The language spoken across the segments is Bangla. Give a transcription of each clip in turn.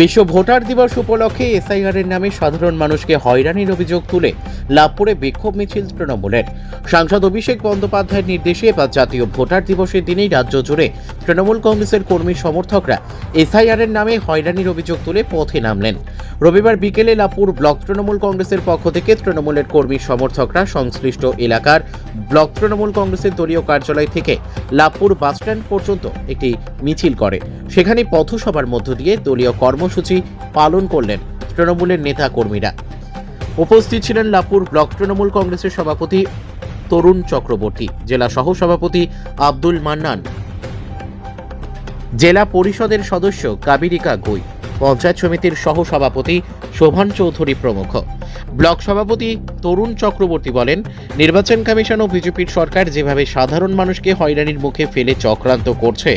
বিশ্ব ভোটার দিবস উপলক্ষে এসআইআর এর নামে সাধারণ মানুষকে হয়রানির অভিযোগ তুলে লাভপুরে বিক্ষোভ মিছিল তৃণমূলের। সাংসদ অভিষেক বন্দ্যোপাধ্যায়ের নির্দেশে এবার জাতীয় ভোটার দিবসের দিনেই রাজ্য জুড়ে তৃণমূল কংগ্রেসের কর্মী সমর্থকরা এসআইআর এর নামে হয়রানির অভিযোগ তুলে পথে নামলেন। রবিবার বিকেলে লাভপুর ব্লক তৃণমূল কংগ্রেসের পক্ষ থেকে তৃণমূলের কর্মী সমর্থকরা সংশ্লিষ্ট এলাকার ব্লক তৃণমূল কংগ্রেসের দলীয় কার্যালয় থেকে লাভপুর বাসস্ট্যান্ড পর্যন্ত একটি মিছিল করে। সেখানে পথসভার মধ্য দিয়ে দলীয় কর্মসূচি পালন করলেন তৃণমূলের নেতা কর্মীরা উপস্থিত ছিলেন লাভপুর ব্লক তৃণমূল কংগ্রেসের সভাপতি তরুণ চক্রবর্তী, জেলা সহ সভাপতি আব্দুল মান্নান, জেলা পরিষদের সদস্য কাবিরিকা গই, পঞ্চায়েত সমিতির সহ সভাপতি শোভান চৌধুরী প্রমুখ। ব্লক সভাপতি তরুণ চক্রবর্তী বলেন, নির্বাচন কমিশন ও বিজেপির সরকার যেভাবে সাধারণ মানুষকে হয়রানির মুখে ফেলে চক্রান্ত করছে,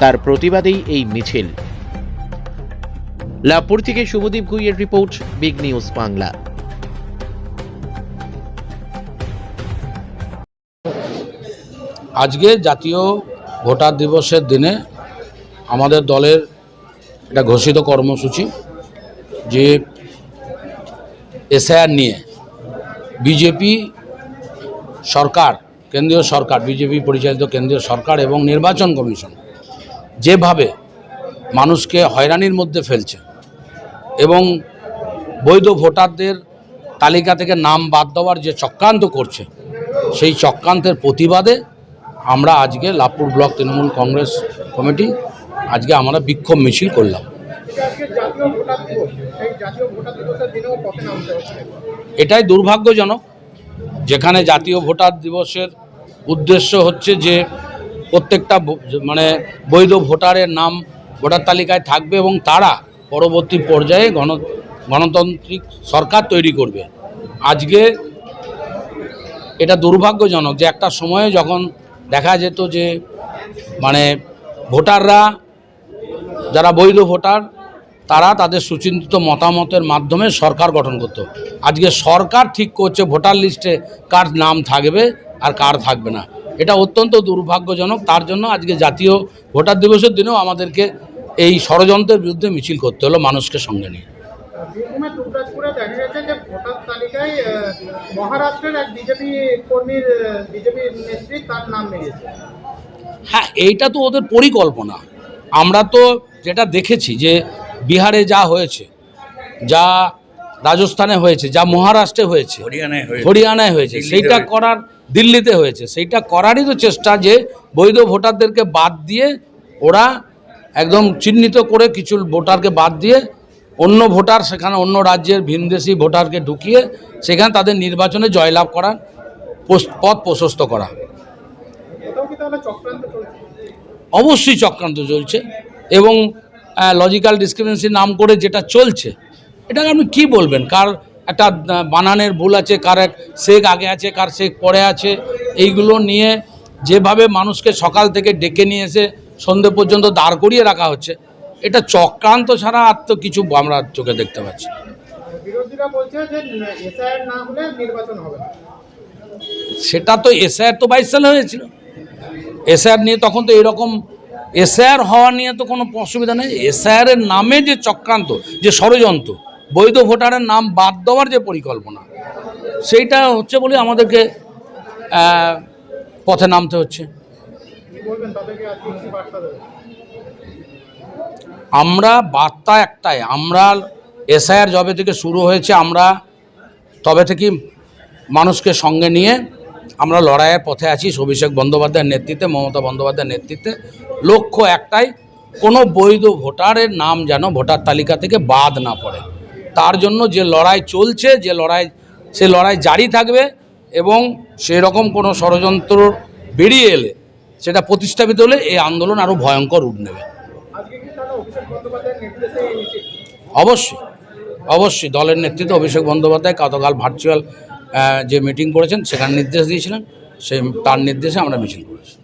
তার প্রতিবাদেই এই মিছিল। লাভপুর থেকে শুভদীপ গুইয়ের রিপোর্ট, বিগ নিউজ বাংলা। আজকে জাতীয় ভোটার দিবসের দিনে আমাদের দলের একটা ঘোষিত কর্মসূচি, যে এসআইআর নিয়ে বিজেপি সরকার, কেন্দ্রীয় সরকার, বিজেপি পরিচালিত কেন্দ্রীয় সরকার এবং নির্বাচন কমিশন যেভাবে মানুষকে হয়রানির মধ্যে ফেলছে এবং বৈধ ভোটারদের তালিকা থেকে নাম বাদ দেওয়ার যে চক্রান্ত করছে, সেই চক্রান্তের প্রতিবাদে আমরা আজকে Labhpur block Trinamool Congress committee আজকে আমরা বিক্ষোভ মিছিল করলাম। এটাই দুর্ভাগ্যজনক, যেখানে জাতীয় ভোটার দিবসের উদ্দেশ্য হচ্ছে যে প্রত্যেকটা মানে বৈধ ভোটারের নাম, ভোটার তালিকায় থাকবে এবং তারা পরবর্তী পর্যায়ে গণ গণতান্ত্রিক সরকার তৈরি করবে। আজকে এটা দুর্ভাগ্যজনক যে একটা সময়ে যখন দেখা যেত যে মানে ভোটাররা, যারা বৈধ ভোটার, তারা তাদের সুচিন্তিত মতামতের মাধ্যমে সরকার গঠন করত। আজকে সরকার ঠিক করছে, ভোটার লিস্টে কার নাম থাকবে আর কার থাকবে না। এটা অত্যন্ত দুর্ভাগ্যজনক, তার জন্য আজকে জাতীয় ভোটার দিবসের দিনেও আমাদেরকে এই ষড়যন্ত্রের বিরুদ্ধে মিছিল করতে হলো মানুষকে সঙ্গে নিয়ে। বীরভূমের দেখা গেছে যে ভোটার তালিকায় মহারাষ্ট্রের এক বিজেপি কর্মীর বিজেপি নেত্রী তার নাম বেরিয়েছে হ্যাঁ এইটা তো ওদের পরিকল্পনা। আমরা তো যেটা দেখেছি যে বিহারে যা হয়েছে যা রাজস্থানে হয়েছে যা মহারাষ্ট্রে হয়েছে হরিয়ানায় হয়েছে। সেইটা করার দিল্লিতে হয়েছে। সেইটা করারই তো চেষ্টা যে বৈধ ভোটারদেরকে বাদ দিয়ে ওরা একদম চিহ্নিত করে কিছু ভোটারকে বাদ দিয়ে অন্য ভোটার সেখানে অন্য রাজ্যের ভিনদেশি ভোটারকে ঢুকিয়ে সেখানে তাদের নির্বাচনে জয়লাভ করার পথ প্রশস্ত করা। অবশ্যই চক্রান্ত চলছে এবং লজিক্যাল ডিসক্রিমিনেন্সি নাম করে যেটা চলছে, এটাকে আপনি কী বলবেন? কার একটা বানানের ভুল আছে, কার এক শেখ আগে আছে, কার শেখ পরে আছে, এইগুলো নিয়ে যেভাবে মানুষকে সকাল থেকে ডেকে নিয়ে এসে সন্ধে পর্যন্ত দাঁড় করিয়ে রাখা হচ্ছে। এটা চক্রান্ত ছাড়া আর তো কিছু আমরা চোখে দেখতে পাচ্ছি সেটা তো এসআইআর তো বাইশ সালে হয়েছিল। এসআইআর নিয়ে তখন তো এরকম এসআইআর হওয়া নিয়ে তো কোনো অসুবিধা নেই। এসআইআর এর নামে যে চক্রান্ত যে ষড়যন্ত্র বৈধ ভোটারের নাম বাদ দেওয়ার যে পরিকল্পনা সেইটা হচ্ছে বলে আমাদেরকে পথে নামতে হচ্ছে। বার্তা আমরা বার্তা একটাই, আমরা এসআইআর জবে থেকে শুরু হয়েছে, আমরা তবে থেকে মানুষকে সঙ্গে নিয়ে আমরা লড়াইয়ের পথে আছি। অভিষেক বন্দ্যোপাধ্যায়ের নেতৃত্বে, মমতা বন্দ্যোপাধ্যায়ের নেতৃত্বে। লক্ষ্য একটাই, কোনো বৈধ ভোটারের নাম যেন ভোটার তালিকা থেকে বাদ না পড়ে। তার জন্য যে লড়াই চলছে, যে লড়াই, সে লড়াই জারি থাকবে এবং সেই রকম কোনো ষড়যন্ত্র বেরিয়ে এলে সেটা প্রতিস্থাপিত হলে এই আন্দোলন আরও ভয়ঙ্কর রূপ নেবে। অবশ্যই অবশ্যই দলের নেতৃত্বে অভিষেক বন্দ্যোপাধ্যায় গতকাল ভার্চুয়াল যে মিটিং করেছেন, সেখানে নির্দেশ দিয়েছিলেন, সেই, তার নির্দেশে আমরা মিছিল করেছি।